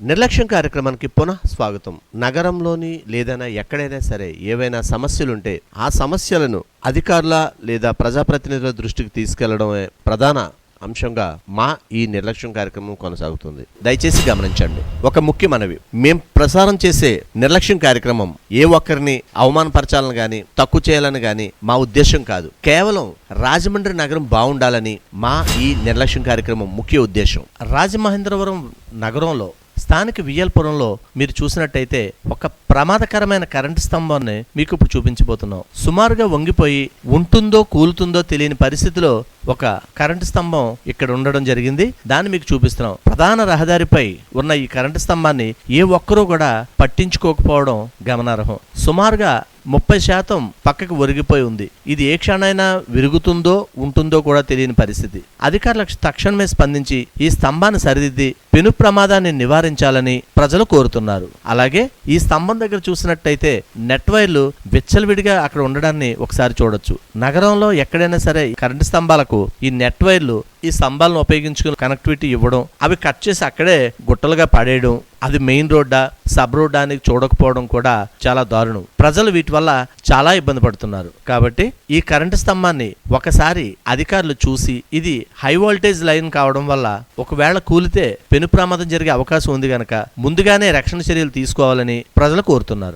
నిర్లక్ష్యం కార్యక్రమానికి పునః స్వాగతం. నగరంలోని లేదైనా ఎక్కడైనా సరే ఏవైనా సమస్యలుంటే ఆ సమస్యలను అధికారుల లేదా ప్రజాప్రతినిధుల దృష్టికి తీసుకెళ్ళడమే ప్రధాన అంశంగా మా ఈ నిర్లక్ష్యం కార్యక్రమం కొనసాగుతుంది. దయచేసి గమనించండి. ఒక ముఖ్య మనవి. మేం ప్రసారం చేసే నిర్లక్ష్యం కార్యక్రమం ఏ ఒక్కరిని అవమానపరచాలని గాని తక్కువ చేయాలని గాని మా ఉద్దేశం కాదు. కేవలం రాజమండ్రి నగరం బాగుండాలని మా ఈ నిర్లక్ష్యం కార్యక్రమం ముఖ్య ఉద్దేశం. రాజమహేంద్రవరం నగరంలో స్థానిక వియ్యల్పురంలో మీరు చూసినట్టయితే ఒక ప్రమాదకరమైన కరెంటు స్తంభాన్ని మీకు ఇప్పుడు చూపించబోతున్నాం. సుమారుగా వంగిపోయి ఉంటుందో కూలుతుందో తెలియని పరిస్థితిలో ఒక కరెంటు స్తంభం ఇక్కడ ఉండడం జరిగింది. దాన్ని మీకు చూపిస్తున్నాం. ప్రధాన రహదారిపై ఉన్న ఈ కరెంటు స్తంభాన్ని ఏ ఒక్కరూ కూడా పట్టించుకోకపోవడం గమనార్హం. సుమారుగా ముప్పై శాతం పక్కకు ఒరిగిపోయి ఉంది. ఇది ఏ క్షణమైనా విరుగుతుందో ఉంటుందో కూడా తెలియని పరిస్థితి. అధికారులకు తక్షణమే స్పందించి ఈ స్తంభాన్ని సరిదిద్ది పెను ప్రమాదాన్ని నివారించాలని ప్రజలు కోరుతున్నారు. అలాగే ఈ స్తంభం దగ్గర చూసినట్టయితే నెట్ వైర్లు విచ్చలవిడిగా అక్కడ ఉండడాన్ని ఒకసారి చూడొచ్చు. నగరంలో ఎక్కడైనా సరే కరెంటు స్తంభాలకు ఈ నెట్ వైర్లు ఈ స్తంభాలను ఉపయోగించుకుని కనెక్టివిటీ ఇవ్వడం అవి కట్ చేసి అక్కడే గుట్టలుగా పడేయడం అది మెయిన్ రోడ్డా సబ్ రోడ్డా అని చూడకపోవడం కూడా చాలా దారుణం. ప్రజలు వీటి వల్ల చాలా ఇబ్బంది పడుతున్నారు. కాబట్టి ఈ కరెంటు స్తంభాన్ని ఒకసారి అధికారులు చూసి ఇది హై వోల్టేజ్ లైన్ కావడం వల్ల ఒకవేళ కూలితే పెను ప్రమాదం జరిగే అవకాశం ఉంది గనక ముందుగానే రక్షణ చర్యలు తీసుకోవాలని ప్రజలు కోరుతున్నారు.